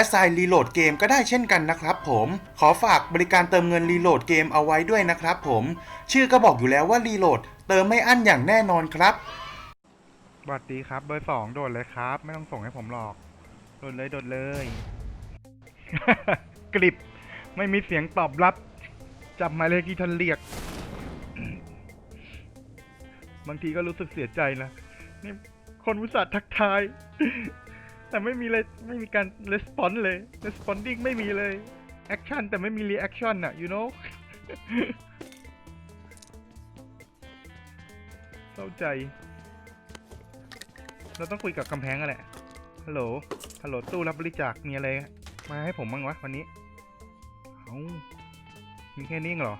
Assign Reload Game ก็ได้เช่นกันนะครับผม ขอฝากบริการเติมเงิน Reload Game เอาไว้ด้วยนะครับผม ชื่อก็บอกอยู่แล้วว่า Reload เติมไม่อั้นอย่างแน่นอนครับ สวัสดีครับ เบอร์สองโดดเลยครับ ไม่ต้องส่งให้ผมหรอก โดดเลยโดดเลย กริบ ไม่มีเสียงตอบรับ จับหมายเลขที่ท่านเรียก บางทีก็รู้สึกเสียใจนะ นี่คนอุตส่าห์ทักทาย แต่ไม่มีเลยไม่มีการレスปอนเลย responding ไม่มีเลย action แต่ไม่มี reaction อะ you know เข้าใจ เราต้องคุยกับกำแพงอะแหละ ฮัลโหล ฮัลโหลตู้รับบริจาค มีอะไร มาให้ผมบ้างวะวันนี้ เอามีแค่นี้เหรอ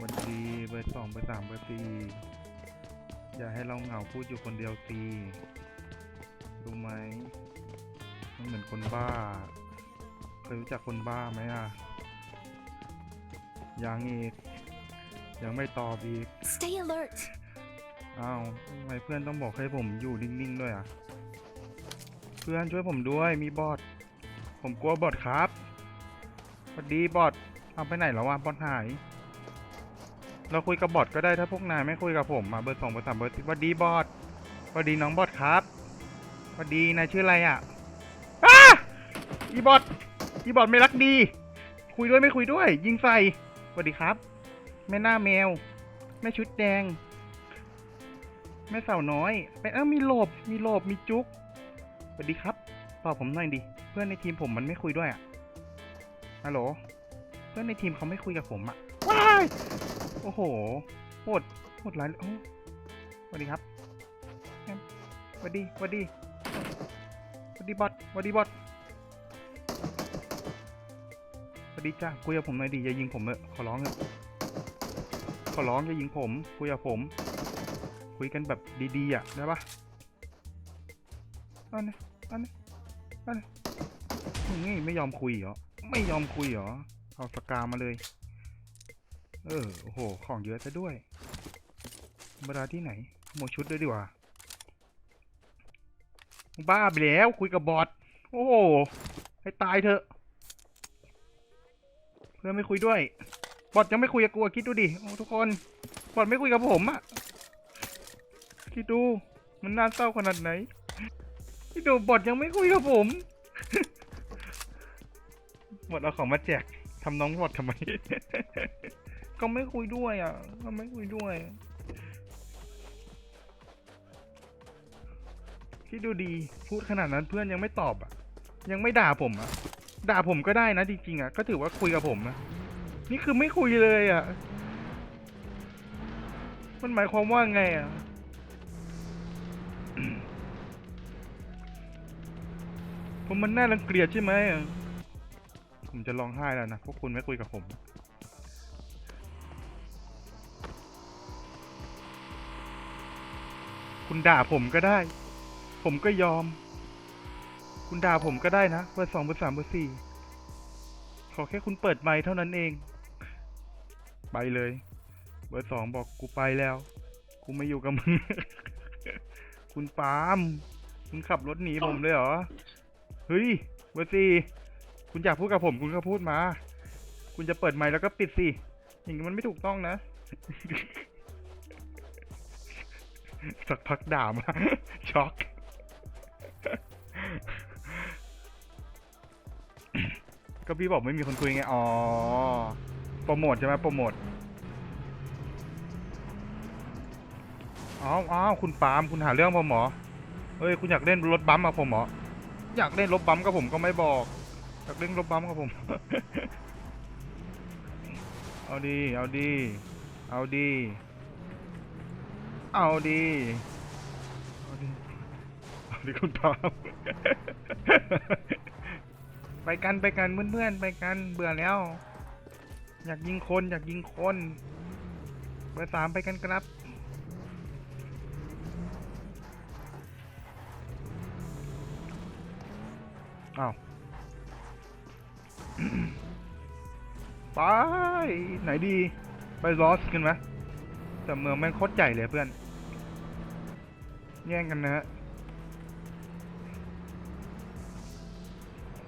วันดีเบอร์สองเบอร์สามเบอร์สี่อย่าให้เราเหงาพูดอยู่คนเดียวสิ รู้ไหมมันเหมือนคนบ้าเคยรู้จักคนบ้าไหมอะ ยังอีก ยังไม่ตอบอีก Stay alert. อ้าวทำไมเพื่อนต้องบอกให้ผมอยู่นิ่งๆด้วยอะ เพื่อนช่วยผมด้วยมีบอทผมกลัวบอทครับสวัสดีบอทเอาไปไหนแล้ววะบอทหาย เราคุยกับบอทก็ได้ถ้าพวกนายไม่คุยกับผมมาเบอร์สองเบอร์สามเบอร์สี่สวัสดีบอทสวัสดีน้องบอทครับ สวัสดีนายชื่ออะไรอะอ้าอีบอทอีบอทไม่รักดี คุยด้วยไม่คุยด้วย ยิงใส่สวัสดีครับ แม่หน้าแมว แม่ชุดแดง แม่สาวน้อยไปเอ้ามีโลบ มีโลบ มีจุกสวัสดีครับตอบผมหน่อยดิ เพื่อนในทีมผมมันไม่คุยด้วยอะ ฮัลโหล เพื่อนในทีมเขาไม่คุยกับผมอะ ว้าย โอ้โหโหดโหดร้ายโอ้สวัสดีครับสวัสดีสวัสดี วัสดีบอทสวัสดีบอทสวัสดีจ้าคุยกับผมหน่อยดิอย่ายิงผมเลยขอร้องเลยขอร้องอย่ายิงผมคุยกับผม คุยกันแบบดีๆอะได้ปะอันนี้อันนี้อันนี้มึงนี่ไม่ยอมคุยเหรอไม่ยอมคุยเหรอเอาสกามาเลย เออโอ้โหของเยอะซะด้วยธรรมดาที่ไหนโมชุดด้วยดีกว่า บ้าไปแล้วคุยกับบอทโอ้โหให้ตายเถอะ เพื่อนไม่คุยด้วย บอทยังไม่คุยกับกูคิดดูดิโอ้ทุกคนบอทไม่คุยกับผมอะคิดดู มันน่าเศร้าขนาดไหนคิดดูบอทยังไม่คุยกับผมบอทเอาของมาแจกทำน้องบอททำไม ก็ไม่คุยด้วยอะก็ไม่คุยด้วย คิดดูดีพูดขนาดนั้นเพื่อนยังไม่ตอบอะ ยังไม่ด่าผมอะ ด่าผมก็ได้นะจริงๆอะ ก็ถือว่าคุยกับผมนะนี่คือไม่คุยเลยอะ มันหมายความว่าไงอะผมมันน่ารังเกียจใช่ไหมอะผมจะร้องไห้แล้วนะพวกคุณไม่คุยกับผมคุณด่าผมก็ได้ ผมก็ยอม คุณด่าผมก็ได้นะเบอร์สองเบอร์สามเบอร์สี่ขอแค่คุณเปิดไมค์เท่านั้นเอง ไปเลย เบอร์สองบอกกูไปแล้ว กูไม่อยู่กับมึง คุณปาล์มคุณขับรถหนีผมเลยเหรอ เฮ้ย เบอร์สี่คุณอยากพูดกับผมคุณก็พูดมา คุณจะเปิดไมค์แล้วก็ปิดสิ อย่างนี้มันไม่ถูกต้องนะ สักพักด่ามาช็อก ก็พี่บอกไม่มีคนคุยไง อ๋อ โปรโมทใช่ไหมโปรโมทอ้าวอ้าวคุณปาล์มคุณหาเรื่องผมเหรอเฮ้ย คุณอยากเล่นรถบัมป์กับผมเหรออยากเล่นรถบัมป์กับผมก็ไม่บอก อยากเล่นรถบัมป์กับผม เอาดี เอาดี เอาดี เอาดี ดีคุณปาล์มไปกันไปกันเพื่อนๆไปกันเบื่อแล้ว อยากยิงคนอยากยิงคนเบอร์สามไปกันครับอ้าวไปไหนดี ไปลอสกันไหมแต่เมืองแม่งโคตรใหญ่เลยเพื่อน แย่งกันนะฮะ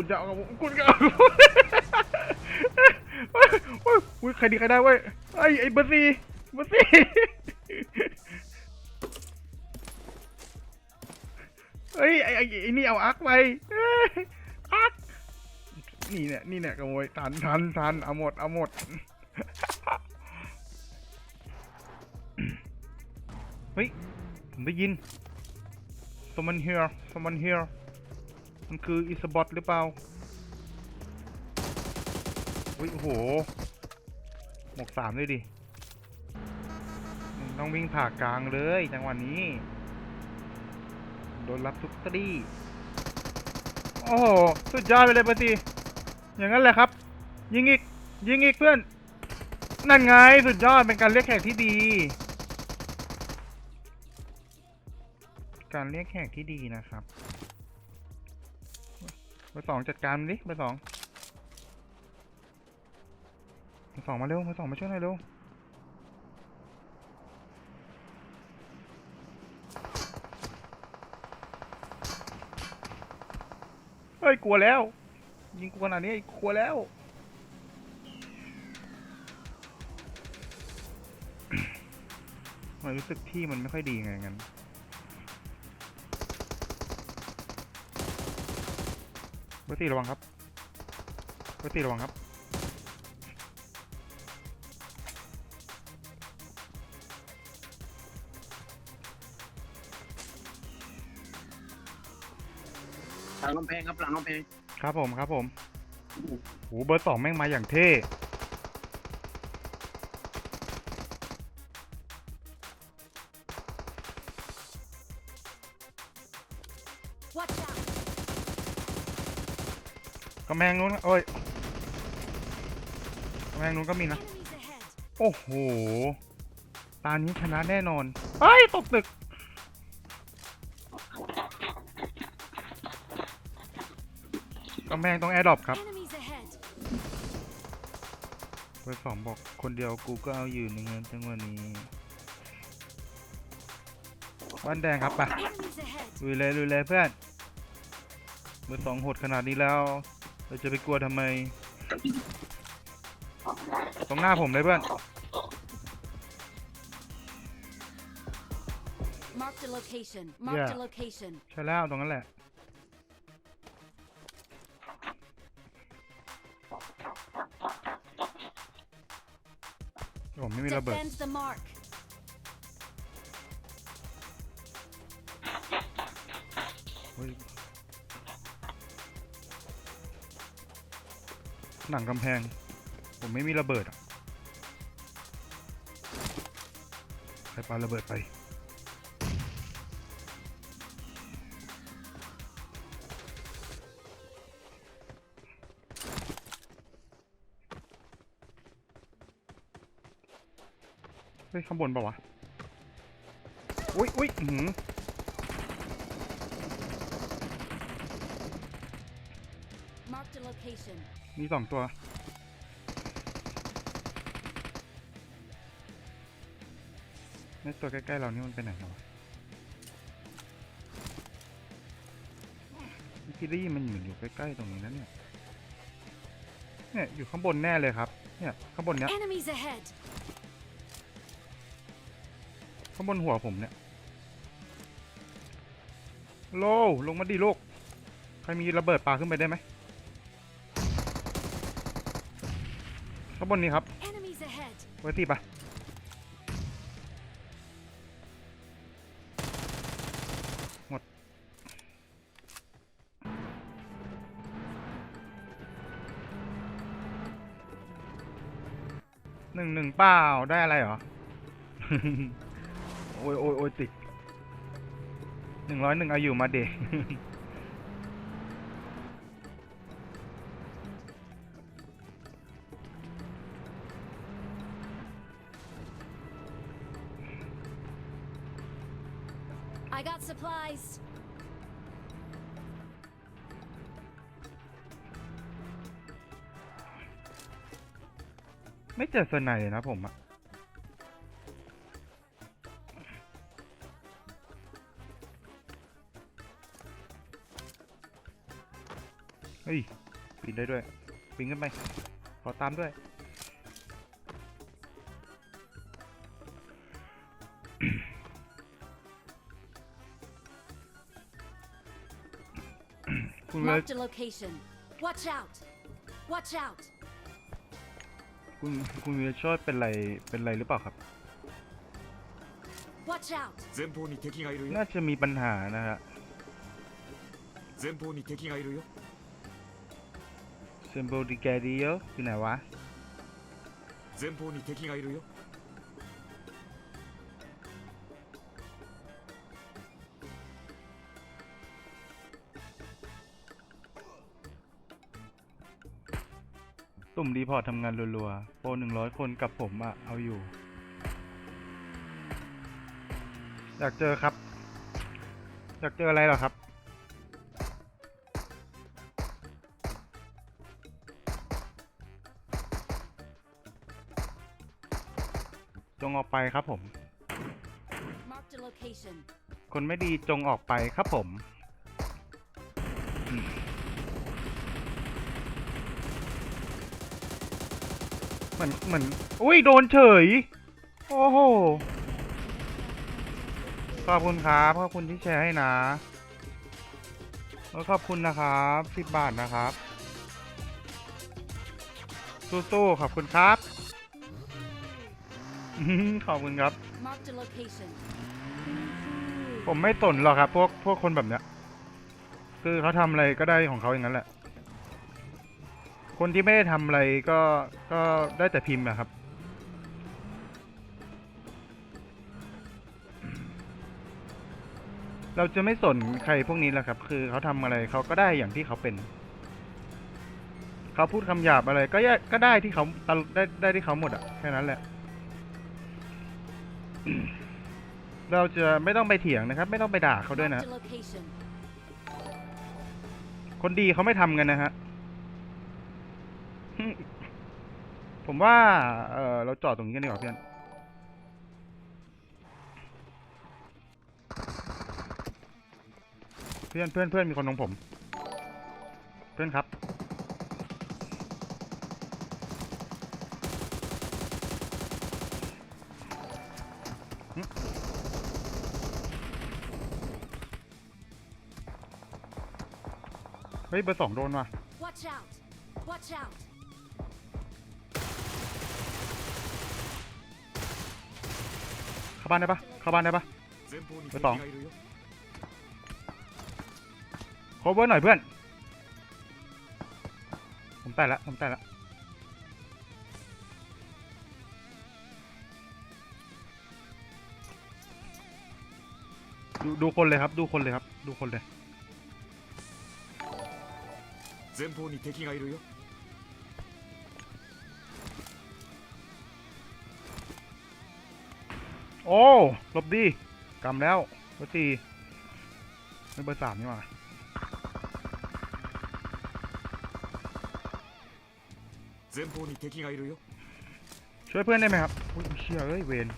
คุณจะเอากับผมคุณจะเอากับผมเฮ้ยใครดีใครได้เว้ยไอ้ไอ้เบอร์สี่เบอร์สี่เฮ้ยไอ้ไอ้นี่เอาอักไปอักนี่เนี่ยนี่เนี่ยขโมยทันทันทันเอาหมดเอาหมดเฮ้ยผมได้ยิน someone here someone here มันคืออิสบอทหรือเปล่าอุ้ยโอ้โห หมวกสามเลยดิ ต้องวิ่งผ่ากลางเลยจังหวะนี้ โดนรับทุกตรีโอ้โห สุดยอดไปเลยปะสิอย่างนั้นแหละครับ ยิงอีก ยิงอีกเพื่อน นั่นไง สุดยอด เป็นการเรียกแขกที่ดี การเรียกแขกที่ดีนะครับ เบอร์สองจัดการมันดิเบอร์สองเบอร์สองมาเร็วเบอร์สองมาช่วยหน่อยเร็วเฮ้ยกลัวแล้ว ยิงกูขนาดนี้กลัวแล้วมันรู้สึกที่มันไม่ค่อยดีไงงั้น เบอร์สี่ระวังครับเบอร์สี่ระวังครับ หลังกำแพงครับหลังกำแพง ครับผมครับผมโหเบอร์สองแม่งมาอย่างเท่ แพงนู้นโอ้ยกำแพงนู้นก็มีนะ โอ้โห ตานี้ชนะแน่นอน เฮ้ย ตกตึก กำแพงตรงแอร์ดรอปครับ Enemies ahead! เบอร์สองบอกคนเดียวกูก็เอาอยู่ในเงินจังหวะนี้วันแดงครับไปลุยเลยลุยเลยเพื่อนเบอร์สองโหดขนาดนี้แล้ว เราจะไปกลัวทำไม ตรงหน้าผมเลยเพื่อน Marked a location. Marked Yeah. a location. ใช่แล้วตรงนั้นแหละ ผมไม่มีระเบิด Defend the mark. หนังกำแพง ผมไม่มีระเบิดอะใครปาระเบิดไป เฮ้ย ข้างบนเปล่าวะ อุ้ยอุ้ยอื้อหือ location. มีสองตัว ในตัวใกล้ๆเรานี่มันไปไหนแล้ววะคิดได้ยินมันอยู่อยู่ใกล้ๆตรงนี้นะเนี่ย เนี่ยอยู่ข้างบนแน่เลยครับ เนี่ยข้างบนเนี้ย Enemies ahead! ข้างบนหัวผมเนี่ย โลลงมาดิลูกใครมีระเบิดปาขึ้นไปได้ไหม ข้างบนนี้ครับ Enemies ahead! เบอร์สี่ปะหมด หนึ่งหนึ่งเปล่า ได้อะไรเหรอ โอ้ยโอ้ยโอ้ยติดหนึ่งร้อยหนึ่งอายุมาเด เจอสไนเลยนะผมอะเฮ้ยปีนได้ด้วยปีนขึ้นไปขอตามด้วยคุณเวล Marked a location. Watch out. Watch out. คุณคุณเวลช่วยเป็นไรเป็นไรหรือเปล่าครับ Watch out. 前方に敵がいるよ น่าจะมีปัญหานะฮะ 前方に敵がいるよ เซมโบดิแกดิโออยู่ไหนวะ 前方に敵がいるよ ตุ่มรีพอร์ตทำงานรัวๆ โปรหนึ่งร้อยคนกับผมอะเอาอยู่ อยากเจอครับ อยากเจออะไรเหรอครับ จงออกไปครับผม Marked a location. คนไม่ดีจงออกไปครับผมอืม เหมือนเหมือนอุ้ยโดนเฉย โอ้โหขอบคุณครับขอบคุณที่แชร์ให้นะแล้วขอบคุณนะครับสิบบาทนะครับสู้ๆขอบคุณครับอื้อหือขอบคุณครับ Marked a location. ผมไม่สนหรอกครับ พวกพวกคนแบบเนี้ย คือเขาทำอะไรก็ได้ของเขาอย่างนั้นแหละ คนที่ไม่ได้ทำอะไรก็ก็ได้แต่พิมพ์อะครับเราจะไม่สนใครพวกนี้แหละครับ คือเขาทำอะไรเขาก็ได้อย่างที่เขาเป็น เขาพูดคำหยาบอะไร ก็ก็ได้ที่เขาได้ได้ที่เขาหมดอะแค่นั้นแหละ เราจะไม่ต้องไปเถียงนะครับ ไม่ต้องไปด่าเขาด้วยนะ คนดีเขาไม่ทำกันนะฮะ ผมว่า เออเราจอดตรงนี้กันดีกว่าเพื่อนเพื่อนเพื่อนเพื่อนมีคนตรงผม เพื่อนครับ เฮ้ยเบอร์สองโดนว่ะ Watch out. Watch out. าบ้านได้ปะเข้าบ้านได้ปะ 前方に敵武藤がいるよ โคเวอร์หน่อยเพื่อน ผมแตะละผมแตะละดูดูคนเลยครับ ดูคนเลยครับ ดูคนเลย 前方に敵がいるよ โอ้หลบดีกำแล้วเบอร์สี่เบอร์สามนี่หว่าช่วยเพื่อนได้ไหมครับอุ้ยเชี่ยเอ้ยเวน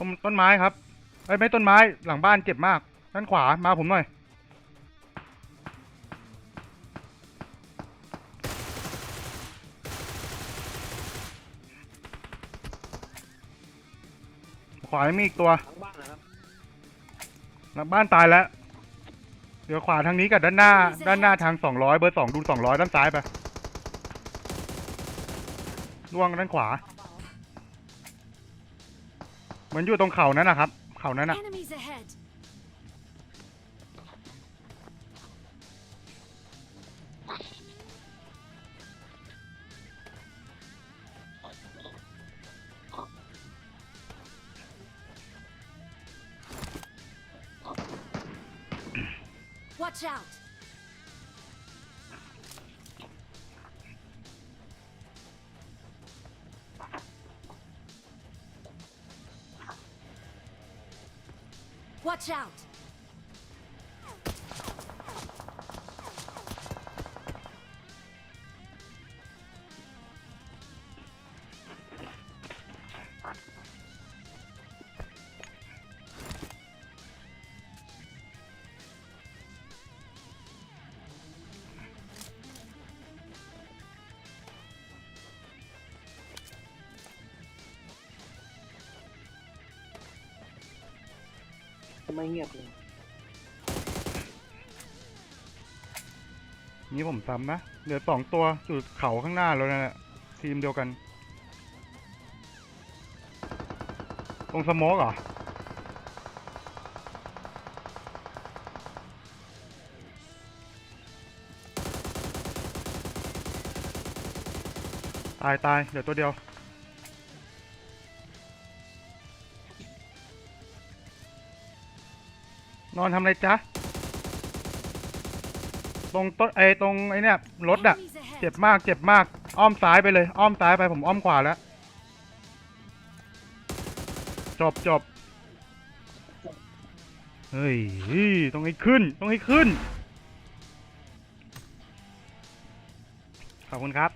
ต้นต้นไม้ครับเอ้ไม่ต้นไม้หลังบ้านเจ็บมากด้านขวามาผมหน่อยขวายังมีอีกตัวทั้งบ้านนะครับหลังบ้านตายแล้ว เดี๋ยวขวาทางนี้กับด้านหน้า ด้านหน้าทางสองร้อยเบอร์สองดูสองร้อยด้านซ้ายไปล่วงด้านขวา มือนอยู่ตรงเขานั้นนะครับ เขานั้นนะ Enemies ahead. Watch out! ไมเงียบเลยนี่ผมซ้ำนะ เหลือสองตัวอยู่เขาข้างหน้าแล้วนะทีมเดียวกัน ตรงสโมกเหรอตายตายเดี๋ยวตัวเดียว นอนทำอะไรจ๊ะ ตรงต้นไอ้ตรงไอ้เนี่ยรถอะ Enemies ahead! เจ็บมากเจ็บมาก อ้อมซ้ายไปเลย อ้อมซ้ายไปผมอ้อมขวาแล้ว จบจบเฮ้ยเฮ้ยต้องให้ขึ้น ต้องให้ขึ้น ขอบคุณครับ